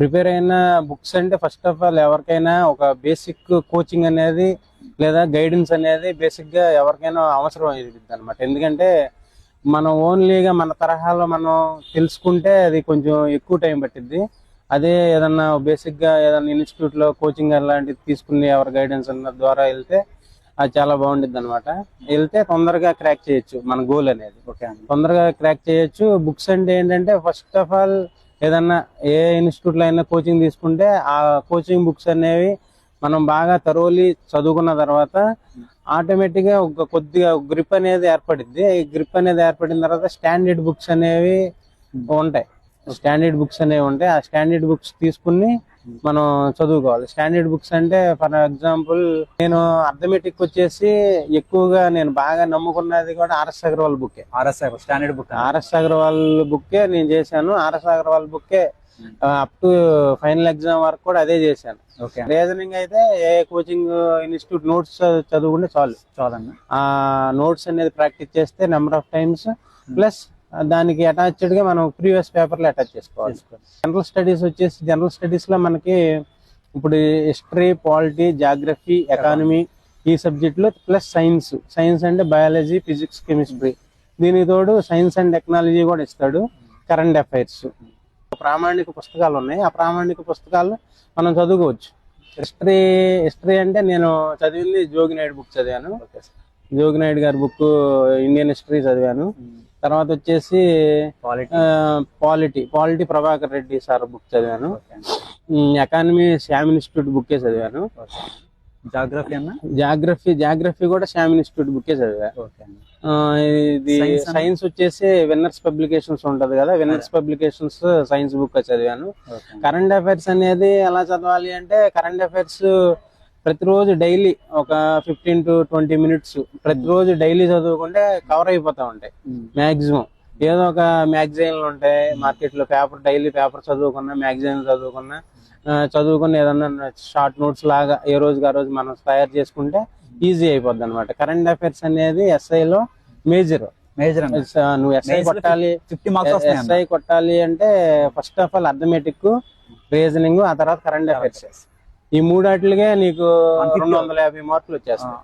Prepare అయిన books అంటే first of all ఎవరికైనా ఒక బేసిక్ కోచింగ్ అనేది లేదా గైడెన్స్ అనేది బేసిక్గా ఎవరికైనా అవసరం అయ్యింది అనమాట ఎందుకంటే మనం ఓన్లీగా మన తరహాలో మనం తెలుసుకుంటే అది కొంచెం ఎక్కువ టైం పట్టిద్ది. అదే ఏదన్నా బేసిక్గా ఏదన్నా ఇన్స్టిట్యూట్లో కోచింగ్ అలాంటివి తీసుకుని ఎవరి గైడెన్స్ అన్న ద్వారా వెళ్తే అది చాలా బాగుండిద్ది అనమాట వెళ్తే తొందరగా క్రాక్ చేయొచ్చు మన గోల్ అనేది. ఓకే తొందరగా క్రాక్ చేయొచ్చు. బుక్స్ అంటే ఏంటంటే ఫస్ట్ ఆఫ్ ఆల్ ఏదన్నా ఏ ఇన్స్టిట్యూట్లో అయినా కోచింగ్ తీసుకుంటే ఆ కోచింగ్ బుక్స్ అనేవి మనం బాగా తరోలి చదువుకున్న తర్వాత ఆటోమేటిక్గా ఒక కొద్దిగా గ్రిప్ అనేది ఏర్పడిద్ది. ఈ గ్రిప్ అనేది ఏర్పడిన తర్వాత స్టాండర్డ్ బుక్స్ అనేవి ఉంటాయి. స్టాండర్డ్ బుక్స్ అనేవి ఉంటాయి ఆ స్టాండర్డ్ బుక్స్ తీసుకుని మనం చదువుకోవాలి. స్టాండర్డ్ బుక్స్ అంటే ఫర్ ఎగ్జాంపుల్ నేను అర్థమెటిక్ వచ్చేసి ఎక్కువగా నేను బాగా నమ్ముకున్నది కూడా RS Agarwal బుక్కే. RSI standard book RS Agarwal బుక్కే నేను చేశాను. ఆర్ఎస్ అగర్వాల్ బుక్కే అప్ టు ఫైనల్ ఎగ్జామ్ వరకు కూడా అదే చేశాను. ఓకే. రీజనింగ్ అయితే ఏ కోచింగ్ ఇన్స్టిట్యూట్ నోట్స్ చదువుకుంటే చాలు. చాలండి ఆ నోట్స్ అనేది ప్రాక్టీస్ చేస్తే నెంబర్ ఆఫ్ టైమ్స్ ప్లస్ దానికి అటాచ్డ్గా మనం ప్రీవియస్ పేపర్లు అటాచ్ చేసుకోవాలి. జనరల్ స్టడీస్ వచ్చేసి జనరల్ స్టడీస్లో మనకి ఇప్పుడు హిస్టరీ పాలిటీ జాగ్రఫీ ఎకానమీ ఈ సబ్జెక్టులు ప్లస్ సైన్స్ సైన్స్ అంటే బయాలజీ ఫిజిక్స్ కెమిస్ట్రీ దీనికి తోడు సైన్స్ అండ్ టెక్నాలజీ కూడా ఇస్తాడు. కరెంట్ అఫైర్స్ ప్రామాణిక పుస్తకాలు ఉన్నాయి. ఆ ప్రామాణిక పుస్తకాలు మనం చదువుకోవచ్చు. హిస్టరీ హిస్టరీ అంటే నేను చదివింది జోగి నాయుడు బుక్ చదివాను జోగి నాయుడు గారి బుక్ ఇండియన్ హిస్టరీ చదివాను. తర్వాత వచ్చేసి polity polity Prabhakar Reddy sir book చదివాను. ఎకానమీ శ్యామ్ ఇన్స్టిట్యూట్ బుక్కే చదివాను. జాగ్రఫీ అన్న? జాగ్రఫీ జాగ్రఫీ కూడా శ్యామ్ ఇన్స్టిట్యూట్ బుక్కే చదివా. ఇది? సైన్స్ వచ్చేసి విన్నర్స్ పబ్లికేషన్స్ ఉంటది కదా విన్నర్స్ పబ్లికేషన్స్ సైన్స్ బుక్ చదివాను. కరెంట్ అఫైర్స్ అనేది ఎలా చదవాలి అంటే కరెంట్ అఫైర్స్ ప్రతిరోజు డైలీ ఒక ఫిఫ్టీన్ టు ట్వంటీ మినిట్స్ ప్రతిరోజు డైలీ చదువుకుంటే కవర్ అయిపోతా ఉంటాయి. మాక్సిమం ఏదో ఒక మ్యాగజైన్లు ఉంటాయి మార్కెట్లో పేపర్ డైలీ పేపర్ చదువుకున్నా మ్యాగజైన్ చదువుకున్నా ఆ, చదువుకుని ఏదన్నా షార్ట్ నోట్స్ లాగా ఏ రోజుకి ఆ రోజు మనం తయారు చేసుకుంటే ఈజీ అయిపోద్ది అనమాట కరెంట్ అఫైర్స్ అనేది SI లో మేజర్ మేజర్ నువ్వు ఎస్ఐ కొట్టాలి. Fifty marks. ఎస్ఐ కొట్టాలి అంటే first of all arithmetic reasoning ఆ తర్వాత కరెంట్ అఫైర్స్ ఈ మూడాటికే నీకు 150 రెండు వందల యాభై మార్కులు వచ్చేస్తాయి